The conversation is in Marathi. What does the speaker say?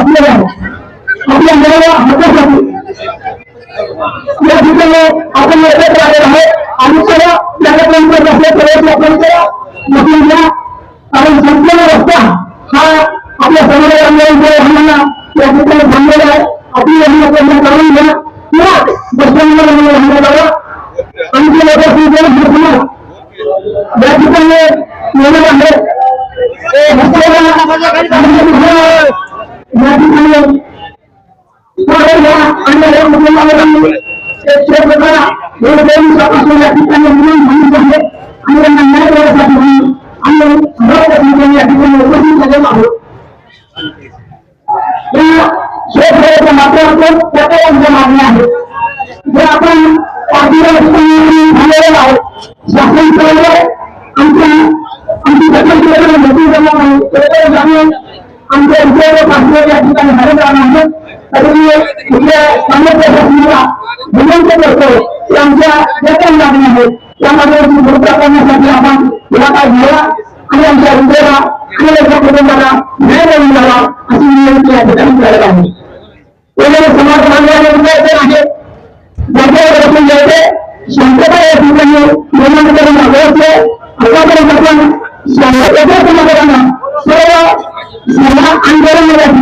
बसलेले आहे आपल्या मुलाला हातासाठी या ठिकाणी आपण एकत्र आलेलो आहे आणि सर्व त्याच्यापर्यंत बसले प्रयत्न आपण करा नक्की घ्या कारण संपूर्ण रस्ता हा आपल्या समाजाला वाहनांना या ठिकाणी थांबलेला आहे आपली वाहनं पूर्ण करून घ्या किंवा बसस्टँडवर वाहनं जावा आणखी लोक सुविधा या ठिकाणी येणार आहे ए, रस्त्याला या ठिकाणी माध्यमातून प्रत्येकांच्या मागण्या आहेत जे आपण झालेलं आहे शासन कळलं आमच्या आमची दखल केलेली मोठी जमा आहे. जाणून आमच्या उद्योग असलेल्या या ठिकाणी हरत आहे तरी इथल्या सामर्थ्य विनंती करतो की आमच्या ज्या काही मागण्या आहेत त्या करण्यासाठी आपण पुढाकार घ्यावा आणि आमच्या आणि कुटुंबाला न्याय द्यावा अशी विनंती या ठिकाणी करत आहे. वेगवेगळे समाज बांधवांचे बसून शांतता या ठिकाणी निर्माण करून आपण समाजाला আন্দোলনের